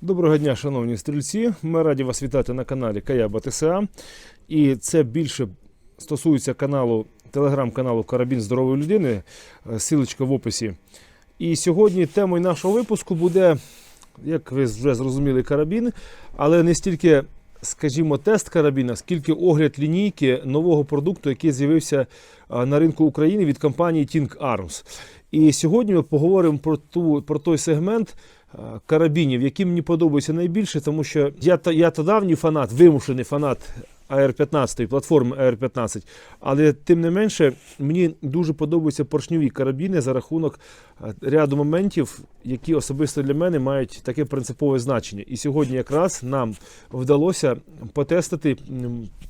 Доброго дня, шановні стрільці. Ми раді вас вітати на каналі Каяба ТСА. І це більше стосується каналу, телеграм-каналу Карабін здорової людини. Е, Силочка в описі. І сьогодні темою нашого випуску буде, як ви вже зрозуміли, карабін, але не стільки, скажімо, тест карабіна, скільки огляд лінійки нового продукту, який з'явився е, на ринку України від компанії Think Arms. І сьогодні ми поговоримо про, ту, про той сегмент карабінів, які мені подобаються найбільше, тому що я, я то давній фанат, вимушений фанат AR-15, платформи AR-15, але тим не менше мені дуже подобаються поршньові карабіни за рахунок е, ряду моментів, які особисто для мене мають таке принципове значення. І сьогодні якраз нам вдалося потестити,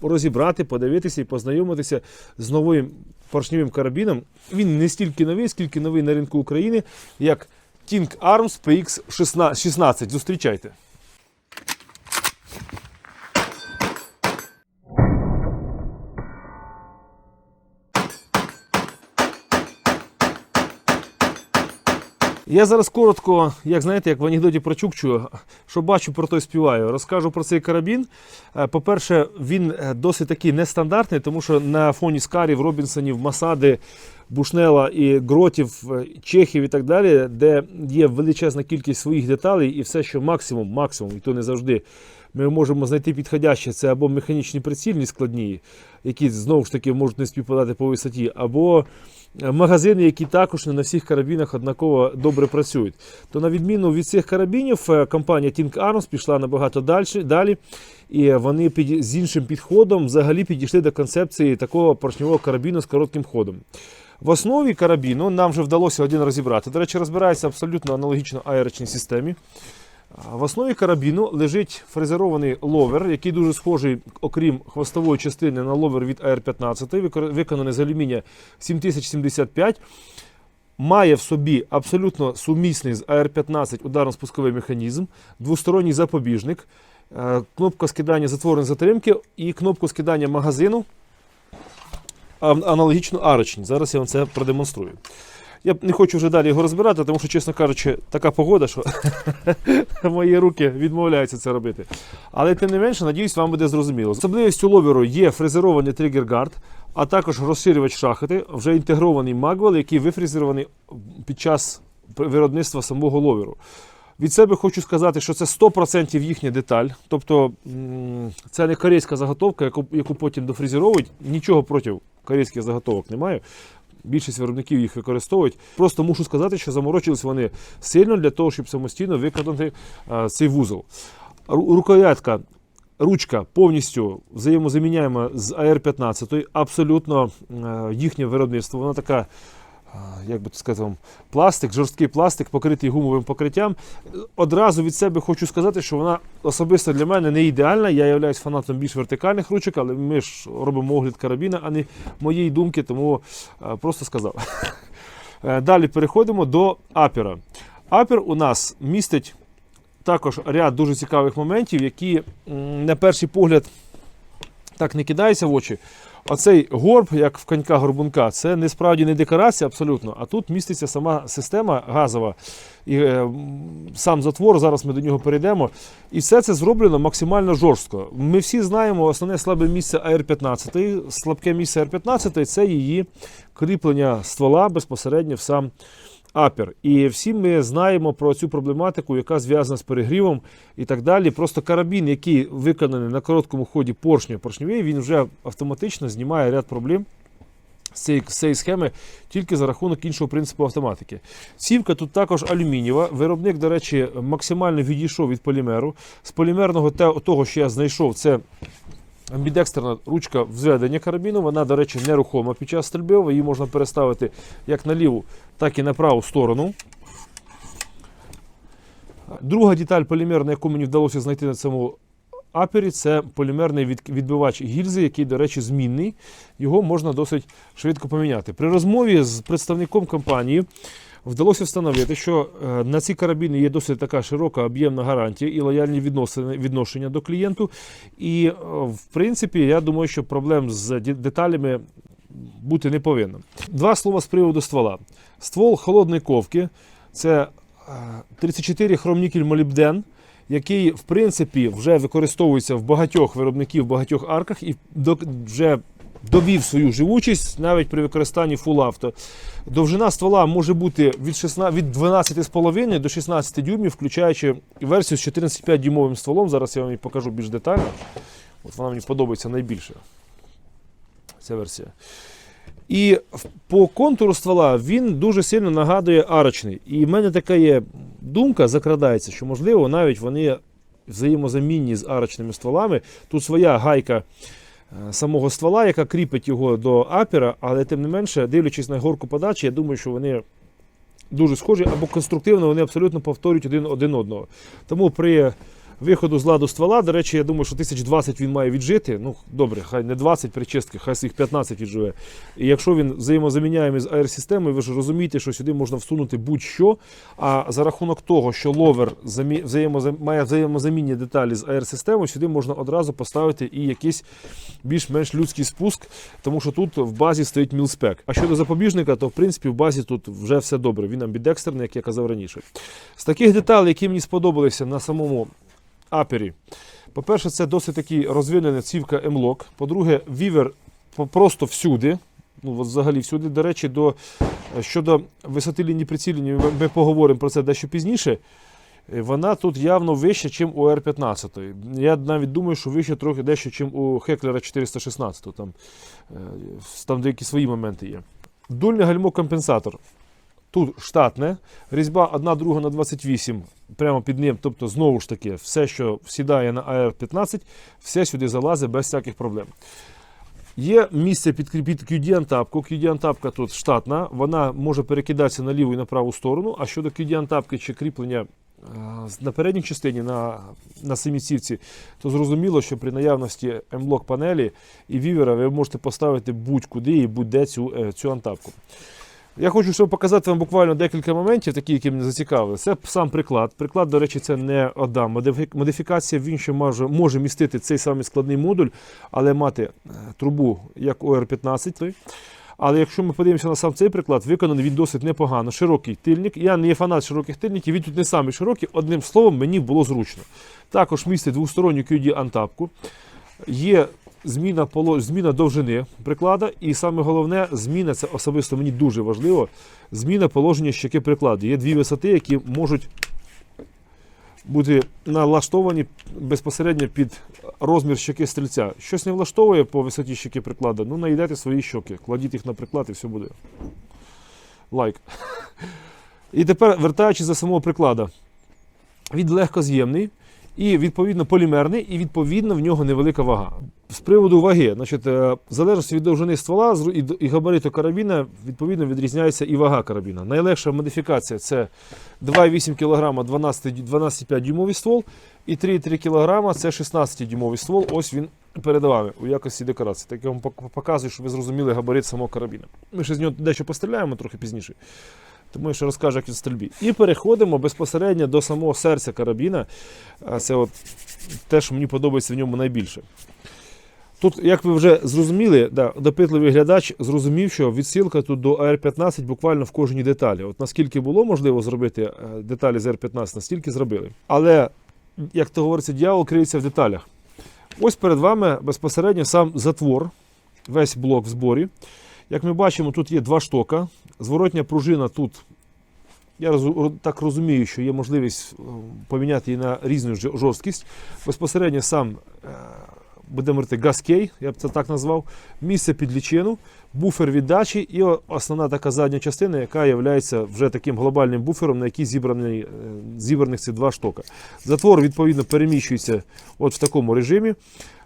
розібрати, подивитися і познайомитися з новим поршньовим карабіном. Він не стільки новий, скільки новий на ринку України, як Think Arms PX16. Зустрічайте. Я зараз коротко, як знаєте, як в анекдоті про Чукчу, що бачу, про той співаю. Розкажу про цей карабін. Е, По-перше, він е, досить такий нестандартний, тому що на фоні Скарів, Робінсонів, Масади, Бушнела і Гротів, е, Чехів і так далі, де є величезна кількість своїх деталей, і все, що максимум, максимум, і то не завжди. Ми можемо знайти підходяще, це або механічні прицільні складні, які знову ж таки можуть не співпадати по висоті, або е, магазини, які також не на всіх карабінах однаково добре працюють. То на відміну від цих карабінів, е, компанія Think Arms пішла набагато далі, далі і вони під, з іншим підходом взагалі підійшли до концепції такого поршньового карабіну з коротким ходом. В основі карабіну нам вже вдалося один розібрати. До речі, розбирається абсолютно аналогічно аерочній системі. В основі карабіну лежить фрезерований ловер, який дуже схожий, окрім хвостової частини, на ловер від AR-15, виконаний з алюмінія 7075. Має в собі абсолютно сумісний з AR-15 ударно-спусковий механізм, двосторонній запобіжник, е, кнопка скидання затворної затримки і кнопку скидання магазину аналогічно арочній. Зараз я вам це продемонструю. Я не хочу вже далі його розбирати, тому що, чесно кажучи, така погода, що мої руки відмовляються це робити. Але тим не менше, надіюсь, вам буде зрозуміло. Особливістю ловеру є фрезерований тригер-гард, а також розширювач шахти, вже інтегрований магвел, який вифрезерований під час виробництва самого ловеру. Від себе хочу сказати, що це 100% їхня деталь. Тобто це не корейська заготовка, яку, яку потім дофрезеровують. Нічого проти корейських заготовок немає. Більшість виробників їх використовують. Просто мушу сказати, що заморочились вони сильно для того, щоб самостійно виконати цей вузол. Рукоятка, ручка повністю взаємозаміняємо з АР-15, абсолютно е, їхнє виробництво. Вона така, як би вам, пластик, жорсткий пластик, покритий гумовим покриттям. Одразу від себе хочу сказати, що вона особисто для мене не ідеальна. Я являюсь фанатом більш вертикальних ручок, але ми ж робимо огляд карабіна, а не моєї думки, тому просто сказав. Е, Далі переходимо до апера. Апер у нас містить також ряд дуже цікавих моментів, які на перший погляд так не кидаються в очі. Оцей горб, як в конька горбунка, це не справді не декорація абсолютно, а тут міститься сама система газова і е, сам затвор. Зараз ми до нього перейдемо. І все це зроблено максимально жорстко. Ми всі знаємо основне слабе місце AR-15. Слабке місце AR-15 це її кріплення ствола безпосередньо в сам апер. І всі ми знаємо про цю проблематику, яка зв'язана з перегрівом і так далі. Просто карабін, який виконаний на короткому ході поршня поршньовий, він вже автоматично знімає ряд проблем. З цієї схеми тільки за рахунок іншого принципу автоматики. Цівка тут також алюмінієва. Виробник, до речі, максимально відійшов від полімеру. З полімерного того, що я знайшов, це амбідекстерна ручка взведення карабіну. Вона, до речі, нерухома під час стрільби. Її можна переставити як на ліву, так і на праву сторону. Друга деталь полімерна, яку мені вдалося знайти на цьому апері, це полімерний відбивач гільзи, який, до речі, змінний. Його можна досить швидко поміняти. При розмові з представником компанії вдалося встановити, що е, на ці карабіни є досить така широка об'ємна гарантія і лояльні відношення до клієнту. І, е, в принципі, я думаю, що проблем з деталями бути не повинно. Два слова з приводу ствола. Ствол холодної ковки це е, 34 хромнікель молібден, який в принципі вже використовується в багатьох виробників, в багатьох арках і вже довів свою живучість навіть при використанні Auto. Довжина ствола може бути від, 16, від 12,5 до 16 дюймів, включаючи версію з 14,5 дюймовим стволом. Зараз я вам її покажу більш детально. От вона мені подобається найбільше. Ця версія. І по контуру ствола він дуже сильно нагадує арочний. І в мене така є думка, закрадається, що можливо навіть вони взаємозамінні з арочними стволами. Тут своя гайка самого ствола, яка кріпить його до апера, але тим не менше, дивлячись на горку подачі, я думаю, що вони дуже схожі або конструктивно вони абсолютно повторюють один, один одного. Тому при виходу з ладу ствола, до речі, я думаю, що 1020 він має віджити. Ну, добре, хай не 20 при чистки, хай їх 15 відживе. І якщо він взаємозаміняємий з аеросистемою, ви ж розумієте, що сюди можна всунути будь-що. А за рахунок того, що ловер взаємозам... має взаємозамінні деталі з аеросистемою, сюди можна одразу поставити і якийсь більш-менш людський спуск, тому що тут в базі стоїть мілспек. А щодо запобіжника, то в принципі в базі тут вже все добре. Він амбідекстерний, як я казав раніше. З таких деталей, які мені сподобалися на самому апері. По-перше, це досить такий розвинена цівка M-Lock. По-друге, вівер просто всюди. Ну, взагалі всюди. До речі, до, щодо висоти лінії прицілення, ми, поговоримо про це дещо пізніше. Е, Вона тут явно вища, ніж у R15. Я навіть думаю, що вища трохи дещо, ніж у Хеклера 416. Там, е, там деякі свої моменти є. Дульний гальмо-компенсатор. Тут штатне, різьба 1 друга на 28 прямо під ним. Тобто, знову ж таки, все, що сідає на AR-15, все сюди залазить без всяких проблем. Є місце під, під QD-антапку. QD-антапка тут штатна, вона може перекидатися на ліву і на праву сторону. А щодо QD-антапки чи кріплення е, на передній частині на, на семіцівці, то зрозуміло, що при наявності M-Lock панелі і вівера ви можете поставити будь-куди і будь-де цю, е, цю антапку. Я хочу щоб показати вам буквально декілька моментів, такі, які мене зацікавили. Це сам приклад. Приклад, до речі, це не одна модифікація. Він ще може, може містити цей самий складний модуль, але мати е, трубу як OR15. Але якщо ми подивимося на сам цей приклад, виконаний він досить непогано. Широкий тильник. Я не є фанат широких тильників, він тут не самий широкий. Одним словом, мені було зручно. Також містить двосторонню QD-антапку. Є зміна, поло... зміна довжини приклада, і саме головне, зміна, це особисто мені дуже важливо, зміна положення щеки прикладу. Є дві висоти, які можуть бути налаштовані безпосередньо під розмір щеки стрільця. Щось не влаштовує по висоті щеки прикладу, ну наїдайте свої щоки, кладіть їх на приклад і все буде. Лайк. І тепер, вертаючись до самого приклада, він легкоз'ємний і відповідно полімерний, і відповідно в нього невелика вага. З приводу ваги, значить, е, в залежності від довжини ствола і габариту карабіна, відповідно відрізняється і вага карабіна. Найлегша модифікація це 2,8 кг 12 12,5 дюймовий ствол, і 3,3 кг це 16 дюймовий ствол. Ось він перед вами у якості декорації. Так я вам показую, щоб ви зрозуміли габарит самого карабіна. Ми ще з нього дещо постріляємо трохи пізніше. Тому я ще розкажу, як він стрільбі. І переходимо безпосередньо до самого серця карабіна. Це от те, що мені подобається в ньому найбільше. Тут, як ви вже зрозуміли, да, допитливий глядач зрозумів, що відсилка тут до AR-15 буквально в кожній деталі. От наскільки було можливо зробити е, деталі з AR-15, настільки зробили. Але, як то говориться, дьявол криється в деталях. Ось перед вами безпосередньо сам затвор, весь блок в зборі. Як ми бачимо, тут є два штока. Зворотня пружина тут. Я так розумію, що є можливість е, поміняти її на різну жорсткість. Безпосередньо сам, е, будемо говорити, газкей, я б це так назвав, місце під лічину, буфер віддачі і основна така задня частина, яка є вже таким глобальним буфером, на який зібраний, е, зібраних ці два штока. Затвор, відповідно, переміщується от в такому режимі.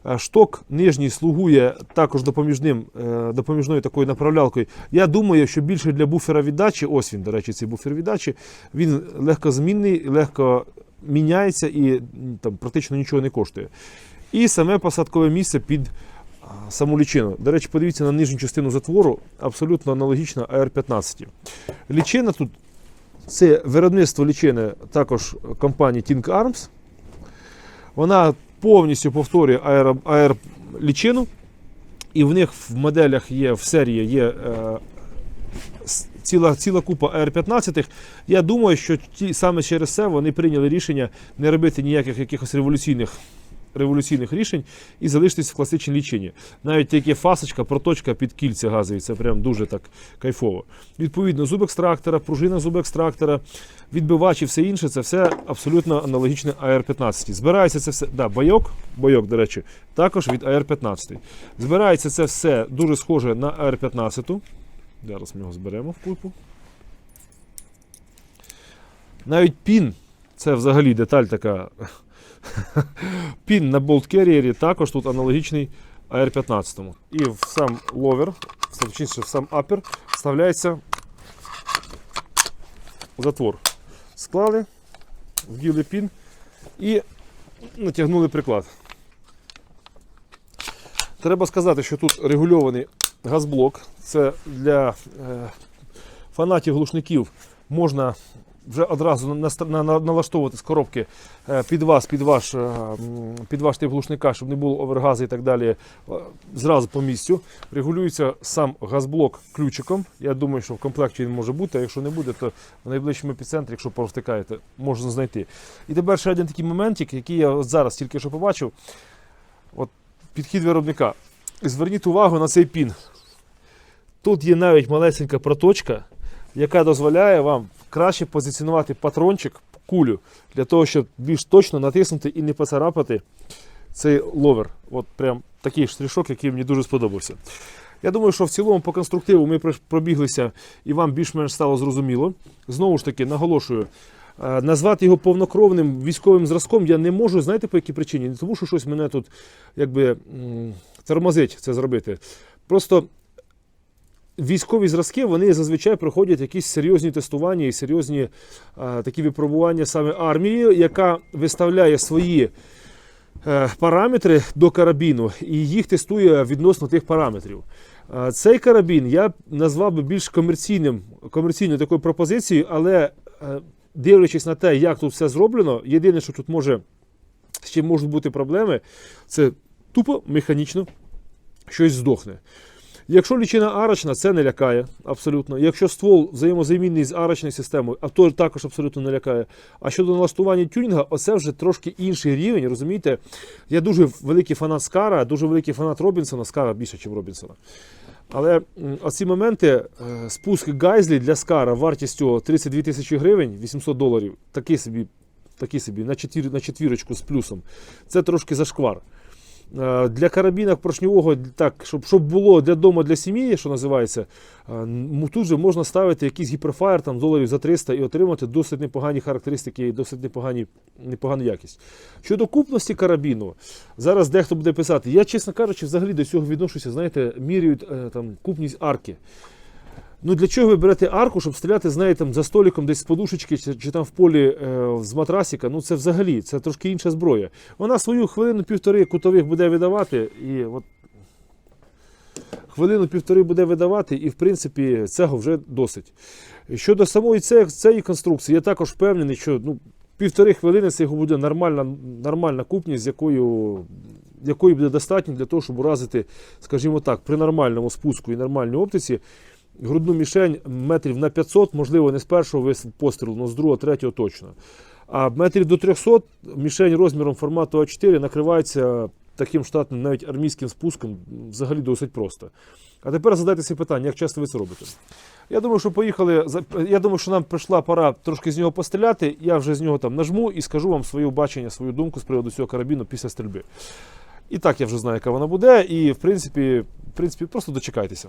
Е, Шток нижній слугує також допоміжним, е, допоміжною такою направлялкою. Я думаю, що більше для буфера віддачі, ось він, до речі, цей буфер віддачі, він легкозмінний, легко міняється і там практично нічого не коштує. І саме посадкове місце під саму лічину. До речі, подивіться на нижню частину затвору, абсолютно аналогічна AR-15. Лічина тут це виробництво лічини також компанії Think Arms. Вона повністю повторює аеро, аер-лічину. І в них в моделях є в серії є е, ціла, ціла купа AR-15. Я думаю, що ті, саме через це вони прийняли рішення не робити ніяких якихось революційних. Революційних рішень і залишитись в класичній лічині. Навіть таке фасочка, проточка під кільця газові, це прям дуже так кайфово. Відповідно, зуб екстрактора, пружина зуб екстрактора, відбивач і все інше це все абсолютно аналогічне AR-15. Збирається це все. Да, бойок, бойок, до речі, також від AR-15. Збирається це все дуже схоже на AR-15. Зараз ми його зберемо в купу. Навіть пін, це взагалі деталь така. Пін на болт керрієрі також тут аналогічний AR-15. І в сам ловер, точніше в сам апер, вставляється затвор. Склали, вділи пін і натягнули приклад. Треба сказати, що тут регульований газблок. Це для е, фанатів глушників можна вже одразу на- на- налаштовувати з коробки е, під вас, під ваш, е, під ваш тип глушника, щоб не було овергазу і так далі. е, Зразу по місцю. Регулюється сам газблок ключиком. Я думаю, що в комплекті він може бути, а якщо не буде, то в найближчому епіцентрі, якщо провтикаєте, можна знайти. І тепер ще один такий моментик, який я зараз тільки що побачив. От підхід виробника. Зверніть увагу на цей пін. Тут є навіть малесенька проточка, яка дозволяє вам краще позиціонувати патрончик, кулю, для того, щоб більш точно натиснути і не поцарапати цей ловер. От прям такий штришок, який мені дуже сподобався. Я думаю, що в цілому по конструктиву ми пробіглися і вам більш-менш стало зрозуміло. Знову ж таки, наголошую, е, назвати його повнокровним військовим зразком я не можу, знаєте по якій причині? Не тому, що щось мене тут якби тормозить це зробити. Просто військові зразки вони зазвичай проходять якісь серйозні тестування і серйозні е, такі випробування саме армії, яка виставляє свої е, параметри до карабіну і їх тестує відносно тих параметрів. Е, Цей карабін я назвав би більш комерційним, комерційною такою пропозицією, але е, дивлячись на те, як тут все зроблено, єдине, що тут може чим можуть бути проблеми, це тупо механічно щось здохне. Якщо лічина арочна, це не лякає абсолютно. Якщо ствол взаємозамінний з арочною системою, а то також абсолютно не лякає. А щодо налаштування тюнінга, оце вже трошки інший рівень. Розумієте? Я дуже великий фанат Скара, дуже великий фанат Робінсона, Скара більше, ніж Робінсона. Але оці моменти, е, спуск гайзлі для Скара вартістю 32 тисячі гривень, 800 доларів, такий собі, такий собі на, четвір, на четвірочку з плюсом. Це трошки зашквар. Е, Для карабіна поршньового, так, щоб, щоб було для дому, для сім'ї, що називається, е, тут же можна ставити якийсь гіперфаєр там, доларів за 300 і отримати досить непогані характеристики і досить непогані, непогану якість. Щодо купності карабіну, зараз дехто буде писати, я, чесно кажучи, взагалі до цього відношуся, знаєте, міряють е, там, купність арки. Ну для чого ви берете арку, щоб стріляти з неї там за столиком десь з подушечки чи, чи там в полі е, з матрасика? Ну це взагалі це трошки інша зброя. Вона свою хвилину-півтори кутових буде видавати, і от хвилину-півтори буде видавати, і в принципі цього вже досить. Щодо самої цієї, цієї конструкції, я також впевнений, що ну, півтори хвилини це його буде нормальна, нормальна купність, якою, якої буде достатньо для того, щоб уразити, скажімо так, при нормальному спуску і нормальній оптиці грудну мішень метрів на 500, можливо, не з першого вис- пострілу, але з другого, третього точно. А метрів до 300 мішень розміром формату А4 накривається таким штатним, навіть армійським спуском, взагалі досить просто. А тепер задайте собі питання, як часто ви це робите. Я думаю, що поїхали. Я думаю, що нам прийшла пора трошки з нього постріляти. Я вже з нього там нажму і скажу вам своє бачення, свою думку з приводу цього карабіну після стрільби. І так я вже знаю, яка вона буде, і в принципі, в принципі просто дочекайтеся.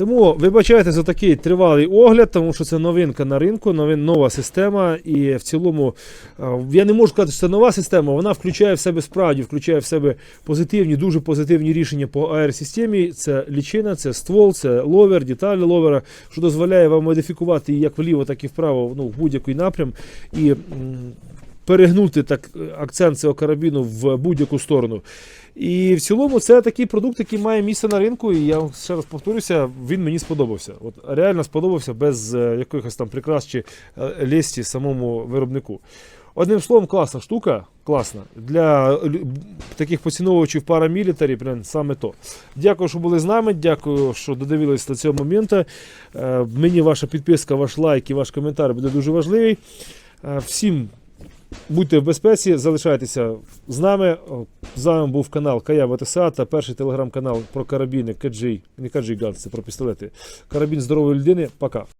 Тому вибачайте за такий тривалий огляд, тому що це новинка на ринку, новин, нова система. І в цілому я не можу сказати, що це нова система. Вона включає в себе справді, включає в себе позитивні, дуже позитивні рішення по AR-системі. Це лічина, це ствол, це ловер, деталі ловера, що дозволяє вам модифікувати як вліво, так і вправо ну, в будь-який напрям. І перегнути так е, акцент цього карабіну в будь-яку сторону. І в цілому це такий продукт, який має місце на ринку. І я ще раз повторюся, він мені сподобався. От реально сподобався без е, якихось там прикрас чи е, лісті самому виробнику. Одним словом, класна штука, класна. Для таких поціновувачів парамілітарі, прям саме то. Дякую, що були з нами. Дякую, що додивились до цього моменту. Е, Мені ваша підписка, ваш лайк і ваш коментар буде дуже важливий. Всім будьте в безпеці, залишайтеся з нами. З вами був канал Кая ВТСА та перший телеграм-канал про карабіни KG, не KG Ганс, це про пістолети. Карабін здорової людини. Пока.